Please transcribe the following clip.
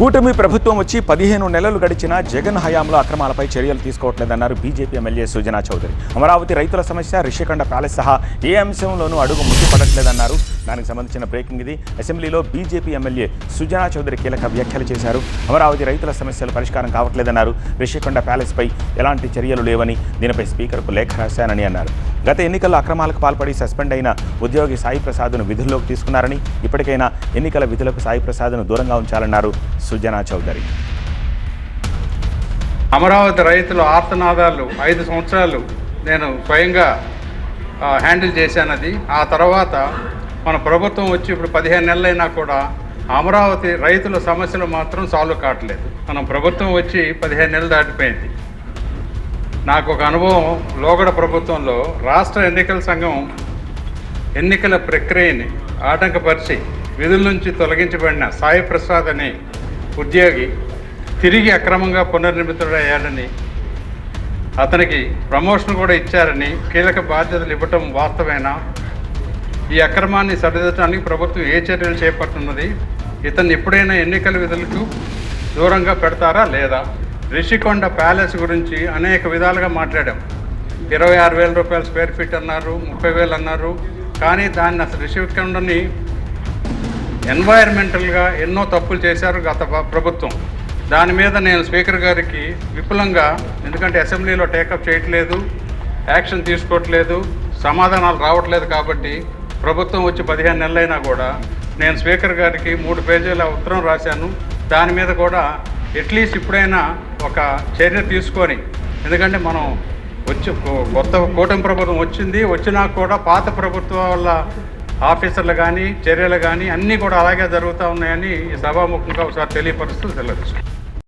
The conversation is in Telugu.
కూటమి ప్రభుత్వం వచ్చి పదిహేను నెలలు గడిచిన జగన్ హయాంలో అక్రమాలపై చర్యలు తీసుకోవట్లేదన్నారు బీజేపీ ఎమ్మెల్యే సుజనా చౌదరి. అమరావతి రైతుల సమస్య రిషికొండ ప్యాలెస్ సహా ఏ అంశంలోనూ అడుగు ముందు దానికి సంబంధించిన బ్రేకింగ్ ఇది. అసెంబ్లీలో బీజేపీ ఎమ్మెల్యే సుజనా చౌదరి కీలక వ్యాఖ్యలు చేశారు. అమరావతి రైతుల సమస్యలు పరిష్కారం కావట్లేదన్నారు. రిషికొండ ప్యాలెస్పై ఎలాంటి చర్యలు లేవని దీనిపై స్పీకర్కు లేఖ రాశానని అన్నారు. గత ఎన్నికల్లో అక్రమాలకు పాల్పడి సస్పెండ్ అయిన ఉద్యోగి సాయి ప్రసాద్ను విధుల్లోకి తీసుకున్నారని ఇప్పటికైనా ఎన్నికల విధులకు సాయి ప్రసాద్ను దూరంగా ఉంచాలన్నారు సుజనా చౌదరి. అమరావతి రైతుల ఆర్తనాదాలు ఐదు సంవత్సరాలు నేను స్వయంగా హ్యాండిల్ చేశాను అది ఆ తర్వాత మన ప్రభుత్వం వచ్చి ఇప్పుడు పదిహేను నెలలైనా కూడా అమరావతి రైతుల సమస్యలు మాత్రం సాల్వ్ కావట్లేదు. మనం ప్రభుత్వం వచ్చి పదిహేను నెలలు దాటిపోయింది. నాకు ఒక అనుభవం లోగడ ప్రభుత్వంలో రాష్ట్ర ఎన్నికల సంఘం ఎన్నికల ప్రక్రియని ఆటంకపరిచి విధుల నుంచి తొలగించబడిన సాయి ప్రసాద్ అనే ఉద్యోగి తిరిగి అక్రమంగా పునర్నిర్మితుడయ్యాడని అతనికి ప్రమోషన్ కూడా ఇచ్చారని కీలక బాధ్యతలు ఇవ్వటం వాస్తవేనా? ఈ అక్రమాన్ని సరిదిద్దడానికి ప్రభుత్వం ఏ చర్యలు చేపట్టున్నది ఇతన్ని ఎప్పుడైనా ఎన్నికల విధులకు దూరంగా పెడతారా లేదా? రిషికొండ ప్యాలెస్ గురించి అనేక విధాలుగా మాట్లాడాం. ఇరవై ఆరు వేల రూపాయల స్క్వేర్ ఫీట్ అన్నారు ముప్పై వేలు అన్నారు కానీ దాన్ని అసలు రిషికొండని ఎన్వైర్మెంటల్గా ఎన్నో తప్పులు చేశారు గత ప్రభుత్వం. దాని మీద నేను స్పీకర్ గారికి విపులంగా ఎందుకంటే అసెంబ్లీలో టేకప్ చేయట్లేదు యాక్షన్ తీసుకోవట్లేదు సమాధానాలు రావట్లేదు కాబట్టి ప్రభుత్వం వచ్చి పదిహేను నెలలైనా కూడా నేను స్పీకర్ గారికి మూడు పేజీల ఉత్తరం రాశాను. దాని మీద కూడా అట్లీస్ట్ ఇప్పుడైనా ఒక చర్య తీసుకొని ఎందుకంటే మనం వచ్చి కొత్త కూటమి ప్రభుత్వం వచ్చింది వచ్చినా కూడా పాత ప్రభుత్వం వల్ల ఆఫీసర్లు కానీ చర్యలు కానీ అన్నీ కూడా అలాగే జరుగుతూ ఉన్నాయని ఈ సభాముఖంగా ఒకసారి తెలియపరుస్తూ తెలియదు